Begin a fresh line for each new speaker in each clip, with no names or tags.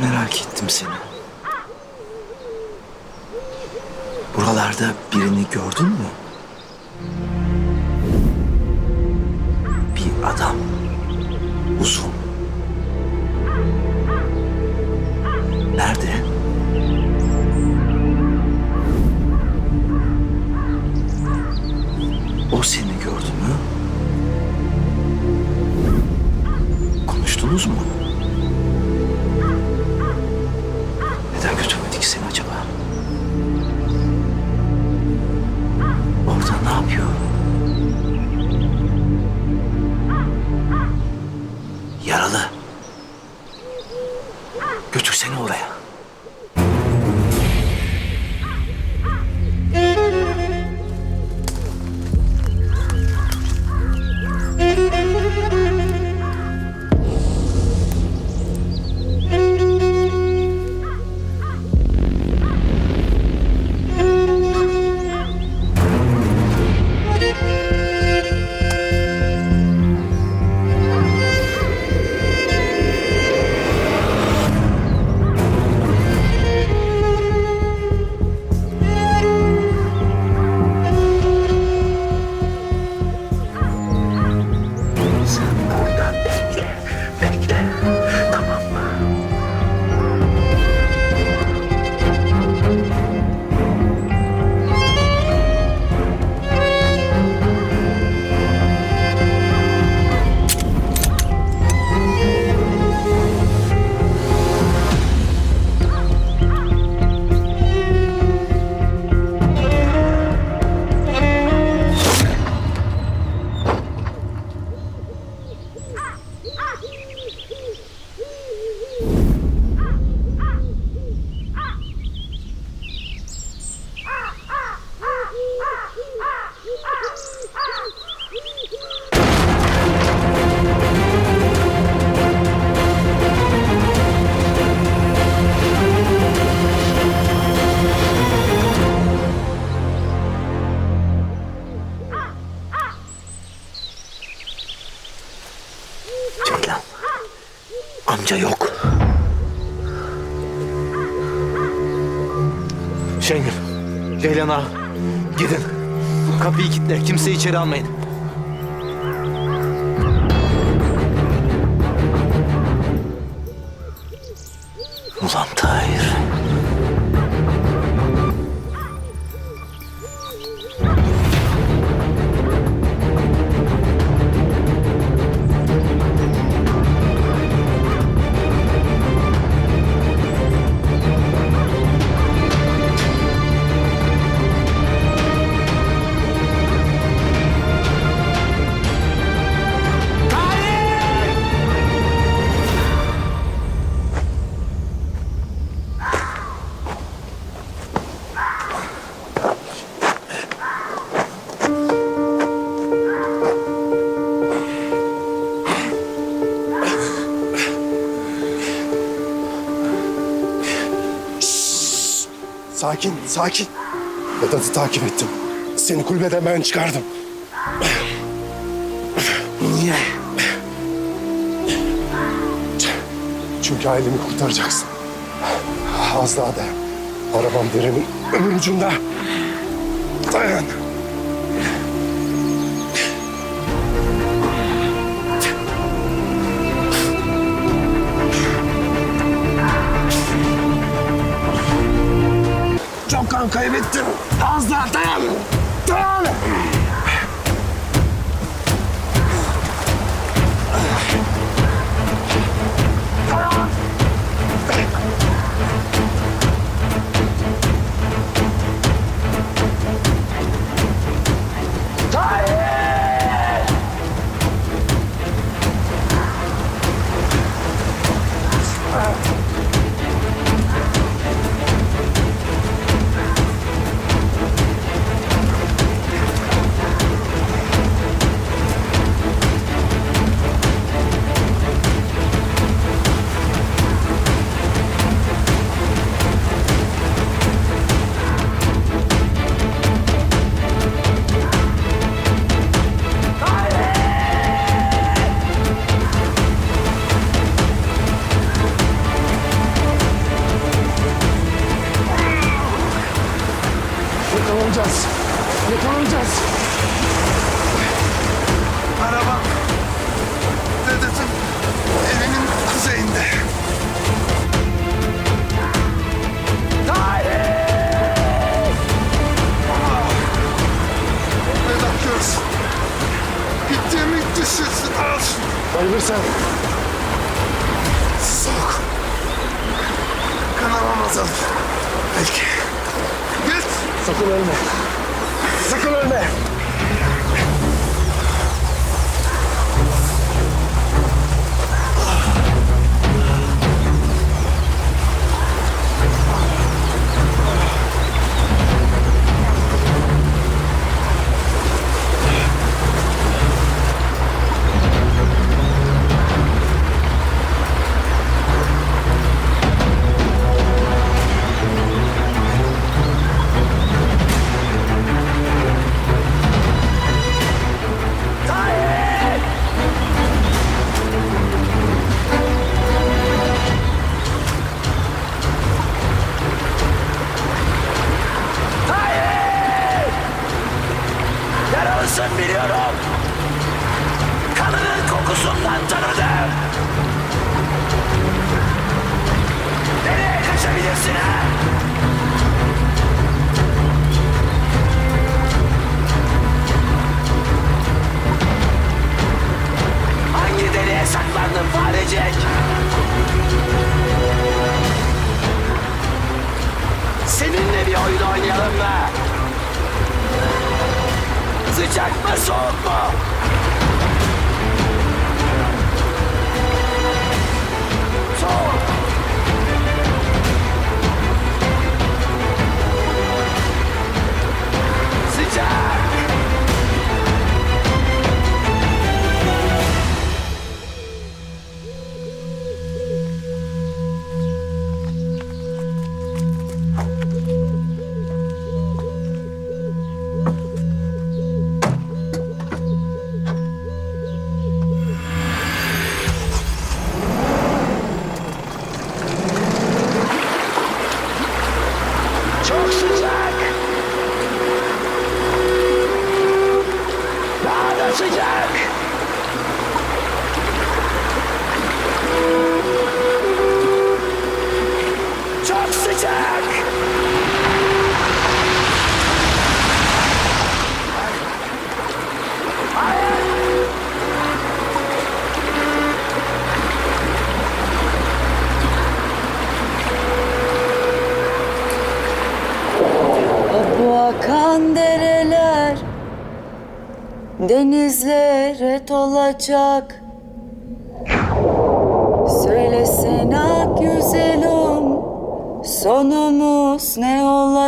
Merak ettim seni. Buralarda birini gördün mü? Bir adam. Uzun. Nerede? O seni gördü mü? Konuştunuz mu?
Şengül, Ceylan ağa, gidin. Kapıyı kilitle, kimseyi içeri almayın.
Sakin, sakin. Vedat'ı takip ettim. Seni kulübeden ben çıkardım.
Niye?
Çünkü ailemi kurtaracaksın. Az daha dayan. Arabam derenin öbür ucunda. Dayan. Kaybettim. Az daha dayan. Dayan. Yakalanacağız. Araba dedesin evinin kuzeyinde. Tarih! Ah, Vedat Göz. Gittiğimi düşürsün alsın. Bayılırsan. Soğuk. Kanamam azalır. Belki. Git. Sakın ölme. Sakın ölme.
Biliyorum. Kanının kokusundan tanıdım. Nereye kaçabilirsin ha? Hangi deliğe saklandın farecek? Seninle bir oyun oynayalım mı? Sıcak mı soğuk mu?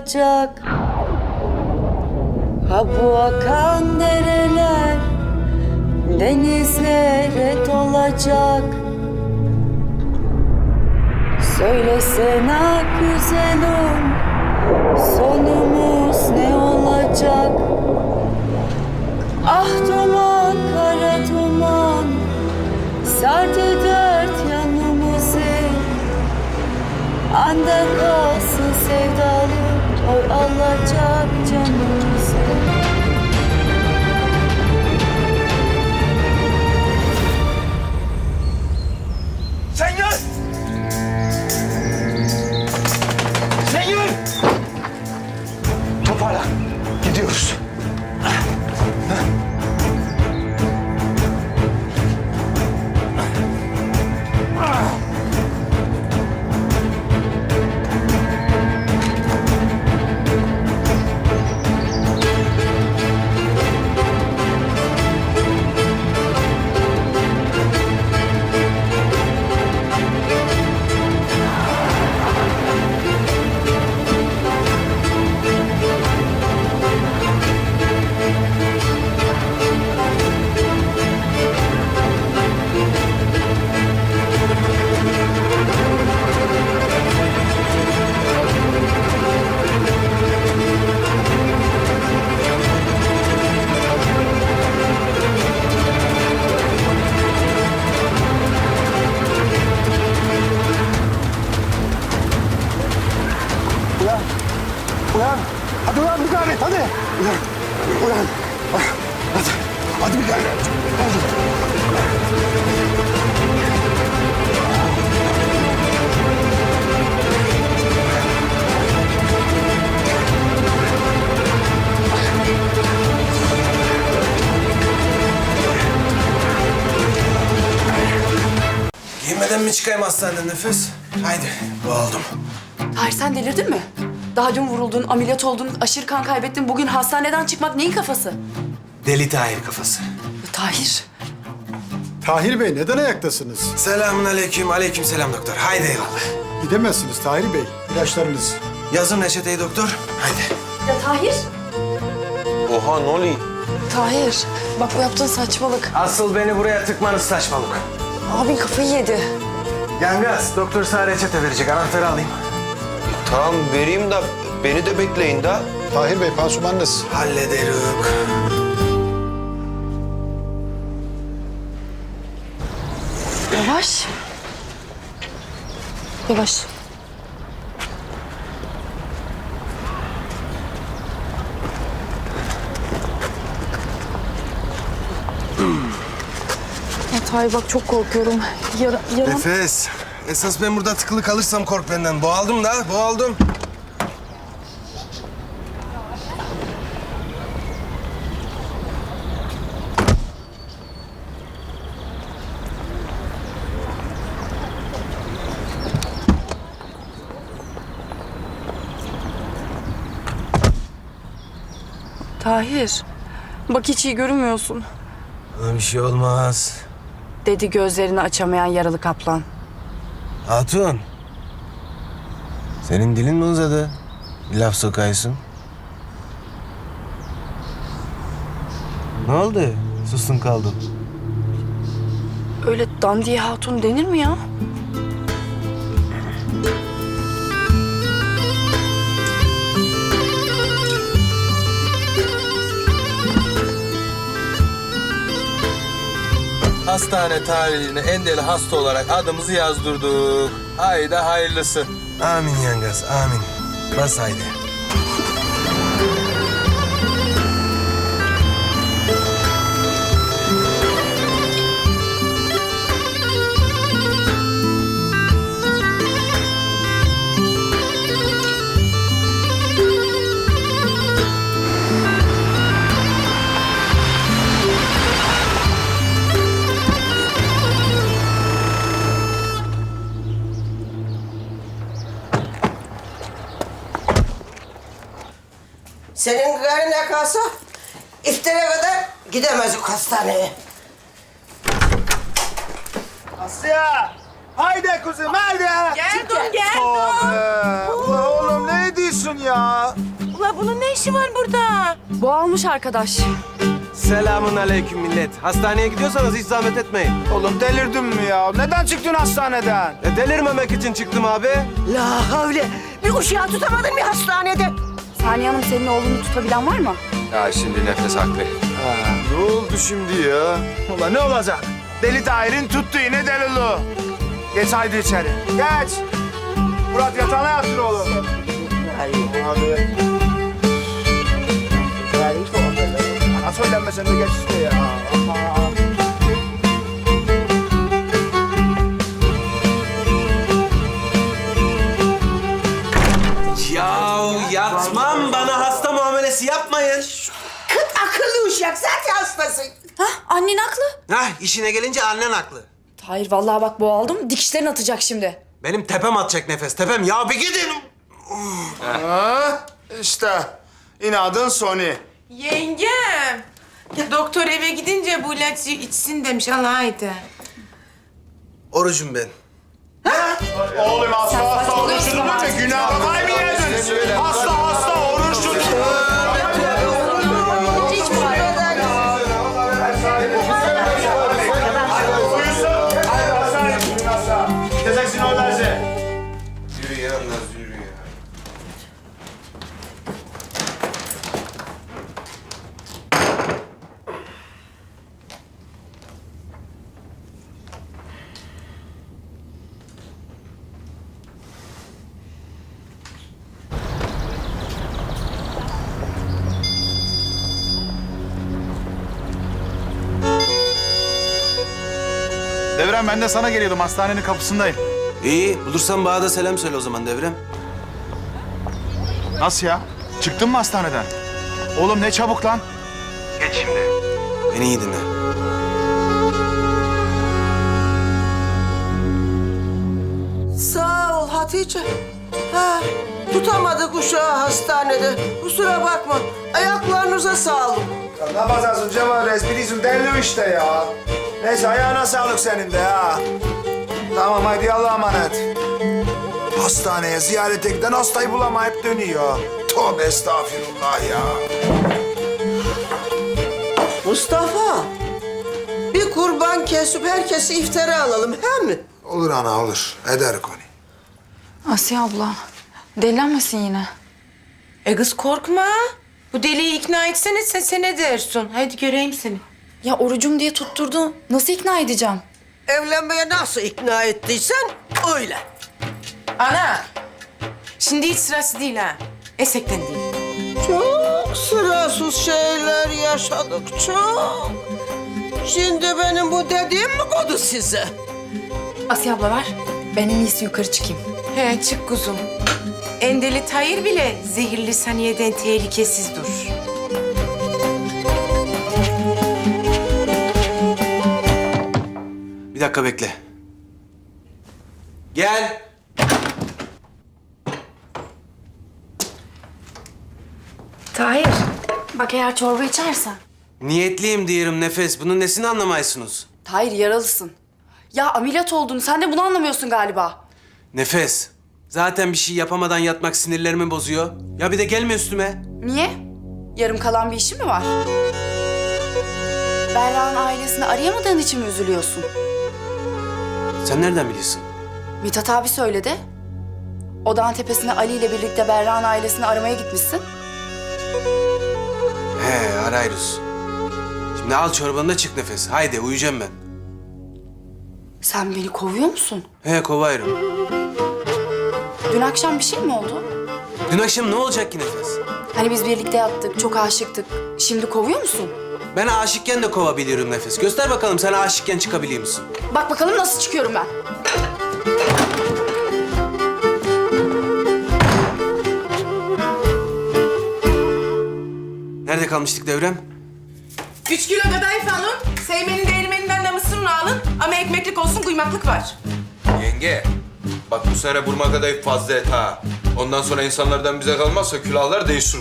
Olacak? Ha bu akan dereler denizlere dolacak. Söylesene güzelim Sonumuz ne olacak? Ah duman, kara duman Sardı dört yanımızı Anda kalsın sevdalı Oy alacak canımızı!
Senyör!
Mi çıkayım hastaneden nefes? Haydi boğuldum.
Tahir sen delirdin mi? Daha dün vuruldun, ameliyat oldun, aşırı kan kaybettin. Bugün hastaneden çıkmak neyin kafası?
Deli Tahir kafası.
Tahir.
Tahir Bey neden ayaktasınız?
Selamun aleyküm, aleyküm selam doktor. Haydi eyvallah.
Gidemezsiniz Tahir Bey. İlaçlarınız.
Yazın reçeteyi doktor. Haydi.
Ya Tahir.
Oha ne oluyor?
Tahir. Bak bu yaptığın saçmalık.
Asıl beni buraya tıkmanız saçmalık.
Abin kafayı yedi.
Yangaz, doktor sana reçete verecek. Anahtarı alayım.
Tamam vereyim de beni de bekleyin de.
Tahir Bey pansumanınız.
Hallederik.
Yavaş. Yavaş. Tahir bak çok korkuyorum. Yara, yaram...
Nefes. Esas ben burada tıkılı kalırsam kork benden. Boğaldım da, boğaldım.
Tahir. Bak hiç iyi görünmüyorsun.
Bana bir şey olmaz.
Dedi gözlerini açamayan yaralı kaplan.
Hatun. Senin dilin mi uzadı? Laf sokaysın. Ne oldu? Sustun kaldın.
Öyle dandiye hatun denir mi ya?
Hastane tarihine endeli hasta olarak adımızı yazdırdık. Haydi hayırlısı.
Amin yangaz, amin. Bas haydi.
Senin karına kalsa iftara kadar gidemez o hastaneye.
Asya! Haydi kuzum haydi!
Geldim geldim.
Ula oğlum ne diyorsun ya?
Ula bunun ne işi var burada?
Bu almış arkadaş.
Selamun aleyküm millet. Hastaneye gidiyorsanız hiç zahmet etmeyin.
Oğlum delirdin mi ya? Neden çıktın hastaneden?
E, delirmemek için çıktım abi.
La havle. Bir uşağı tutamadın mı hastanede?
Saniye Hanım senin oğlunu tutabilen var mı?
Ya şimdi nefes haklı.
Ne oldu şimdi ya? Ula ne olacak? Deli Tahir'in tuttu yine delulu. Geç haydi içeri. Geç. Murat yatağına yatsın oğlum. Hadi. Bana söylenme sen de geç işte ya. Aman.
Kıt akıllı uşak zaten hastasın.
Hah annen haklı.
Hah işine gelince annen haklı.
Tahir vallahi bak bu aldım dikişlerini atacak şimdi.
Benim tepem atacak nefes tepem. Ya bir gidin.
Ha, işte inadın sonu.
Yengem. Doktor eve gidince bu ilacı içsin demiş. Allah haydi.
Orucum ben.
Oğlum hasta hasta oruç tutulur mu? Günah kaybederdin. Hasta hasta oruç tutulur.
Devrem ben de sana geliyordum. Hastanenin kapısındayım.
İyi bulursan bana da selam söyle o zaman Devrem.
Nasıl ya? Çıktın mı hastaneden? Oğlum ne çabuk lan.
Beni iyi dinle.
Hatice. Ha, tutamadık uşağı hastanede. Kusura bakma. Ayaklarınıza sağlık.
Ya ne yapacaksın Cemal? Biliyorsun deli işte ya. Neyse ayağına sağlık senin de ya. Tamam hadi Allah'a emanet. Hastaneye ziyarete giden hastayı bulamayıp dönüyor. Tövbe estağfirullah ya.
Mustafa. Bir kurban kesip herkesi iftara alalım, he mi?
Olur ana olur. Eder konu.
Asiye abla, delilenmesin yine.
E kız korkma. Bu deliyi ikna etsene sen, sen ne dersin? Hadi göreyim seni.
Ya orucum diye tutturdu. Nasıl ikna edeceğim?
Evlenmeye nasıl ikna ettiysen öyle.
Ana. Şimdi hiç sırası değil ha. Esekten değil.
Çok sırasız şeyler yaşadık, çok. Şimdi benim bu dediğim mi kodu size?
Asiye abla ver. Ben en iyisi yukarı çıkayım.
He çık kuzum. Endeli tayır bile zehirli saniyeden tehlikesiz dur.
Bir dakika bekle. Gel.
Tahir, bak eğer çorba içersen.
Niyetliyim diyorum Nefes. Bunun nesini anlamaysınız?
Tahir yaralısın. Ya ameliyat oldun. Sen de bunu anlamıyorsun galiba.
Nefes. Zaten bir şey yapamadan yatmak sinirlerimi bozuyor. Ya bir de gelme üstüme.
Niye? Yarım kalan bir işin mi var? Berra'nın ailesini arayamadığın için mi üzülüyorsun?
Sen nereden biliyorsun?
Mithat abi söyledi. Odağın tepesine Ali ile birlikte Berra'nın ailesini aramaya gitmişsin.
He arayırız. Şimdi al çorbanı da çık Nefes. Haydi uyuyacağım ben.
Sen beni kovuyor musun?
He kovayırım.
Dün akşam bir şey mi oldu?
Dün akşam ne olacak ki Nefes?
Hani biz birlikte yattık, çok aşıktık. Şimdi kovuyor musun?
Ben aşıkken de kovabiliyorum Nefes. Göster bakalım sen aşıkken çıkabiliyor musun?
Bak bakalım nasıl çıkıyorum ben.
Nerede kalmıştık Devrem?
Üç kilo kadayıf alın. Seymenin değirmeninden de mısır unu alın. Ama ekmeklik olsun kuymaklık var.
Yenge, bak bu sene burma kadayıf fazla et ha. Ondan sonra insanlardan bize kalmazsa külahlar değişir.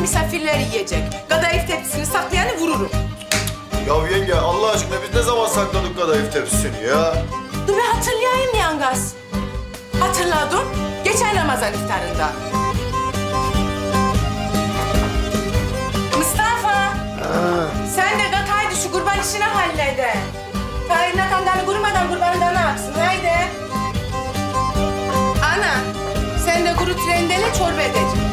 Misafirler yiyecek. Kadayıf tepsisini saklayanı vururum.
Ya yenge Allah aşkına biz ne zaman sakladık kadayıf tepsisini ya?
Dur bir hatırlayayım yangaz. Hatırladım. Geçen Ramazan iftarında. Mustafa. Sen de kalk haydi şu kurban işini hallede. Tahir'in kandanı kurumadan kurbanından aksın. Haydi. Ana. Sen de kuru trendele çorba edeceksin.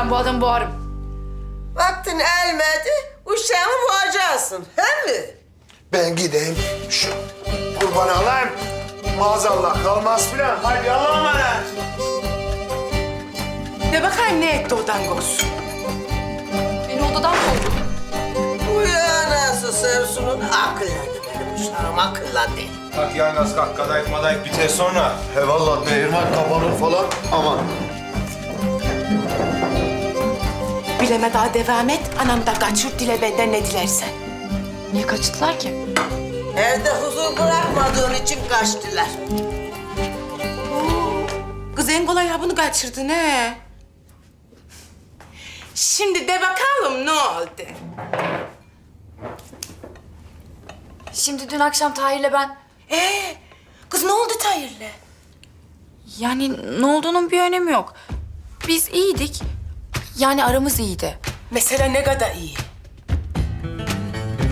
Ben bu adamı boğarım.
Vaktin elmedi, uşağımı boğacaksın, he mi?
Ben gideyim şu kurbanı alayım. Maazallah kalmaz filan. Hadi Allah'a emanet.
De bakayım ne etti o dangoz.
Beni odadan kovdu.
Uyan nasıl Sersun'un akıllandı benim uşağım, akıllandı.
Kalk yalnız kalk kadayıf madayıf biter sonra. He valla değirmen kapanır falan aman.
Bileme daha devam et. Anam da kaçır dile benden ne dilersen.
Niye kaçtılar ki?
Evde huzur bırakmadığın için kaçtılar.
Kız en kolay ha bunu kaçırdın he. Şimdi de bakalım ne oldu?
Şimdi dün akşam Tahir'le ben...
Ee, kız ne oldu Tahir'le?
Yani ne olduğunun bir önemi yok. Biz iyiydik. Yani aramız iyiydi.
Mesela ne kadar iyi?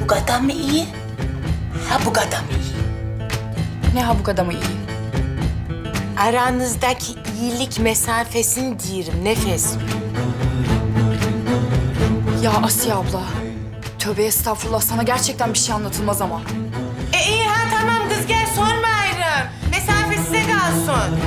Bu kadar mı iyi? Ha bu kadar mı iyi?
Ne ha bu kadar iyi?
Aranızdaki iyilik mesafesini diyorum nefes.
Ya Asiye abla. Tövbe estağfurullah sana gerçekten bir şey anlatılmaz ama.
E iyi ha tamam kız gel sorma ayrı. Mesafe size kalsın.